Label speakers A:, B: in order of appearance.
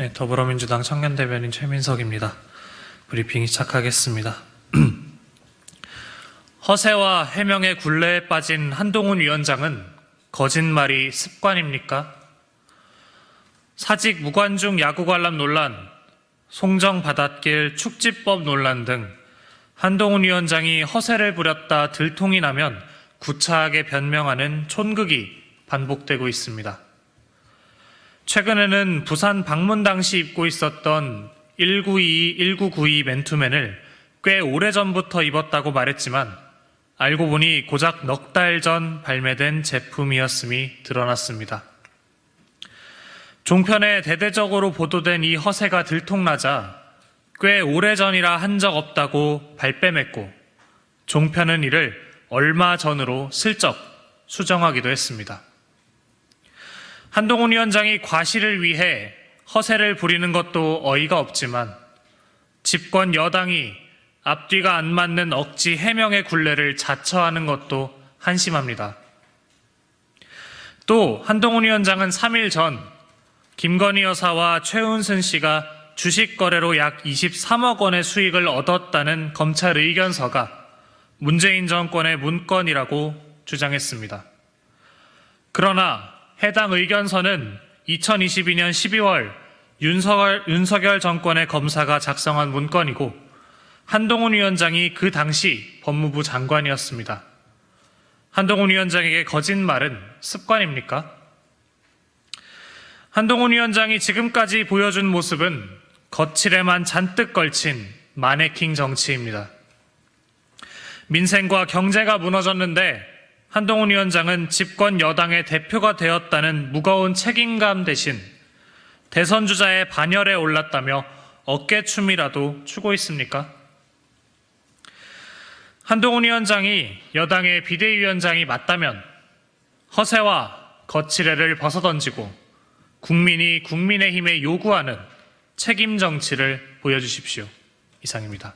A: 네, 더불어민주당 청년대변인 최민석입니다. 브리핑 시작하겠습니다. 허세와 해명의 굴레에 빠진 한동훈 위원장은 거짓말이 습관입니까? 사직 무관중 야구 관람 논란, 송정 바닷길 축지법 논란 등 한동훈 위원장이 허세를 부렸다 들통이 나면 구차하게 변명하는 촌극이 반복되고 있습니다. 최근에는 부산 방문 당시 입고 있었던 1922, 1992 맨투맨을 꽤 오래전부터 입었다고 말했지만 알고 보니 고작 넉 달 전 발매된 제품이었음이 드러났습니다. 종편에 대대적으로 보도된 이 허세가 들통나자 꽤 오래전이라 한 적 없다고 발뺌했고 종편은 이를 얼마 전으로 슬쩍 수정하기도 했습니다. 한동훈 위원장이 과실을 위해 허세를 부리는 것도 어이가 없지만 집권 여당이 앞뒤가 안 맞는 억지 해명의 굴레를 자처하는 것도 한심합니다. 또 한동훈 위원장은 3일 전 김건희 여사와 최은순 씨가 주식 거래로 약 23억 원의 수익을 얻었다는 검찰 의견서가 문재인 정권의 문건이라고 주장했습니다. 그러나 해당 의견서는 2022년 12월 윤석열, 윤석열 정권의 검사가 작성한 문건이고 한동훈 위원장이 그 당시 법무부 장관이었습니다. 한동훈 위원장에게 거짓말은 습관입니까? 한동훈 위원장이 지금까지 보여준 모습은 거칠에만 잔뜩 걸친 마네킹 정치입니다. 민생과 경제가 무너졌는데 한동훈 위원장은 집권 여당의 대표가 되었다는 무거운 책임감 대신 대선 주자의 반열에 올랐다며 어깨춤이라도 추고 있습니까? 한동훈 위원장이 여당의 비대위원장이 맞다면 허세와 거칠애를 벗어던지고 국민이 국민의힘에 요구하는 책임 정치를 보여주십시오. 이상입니다.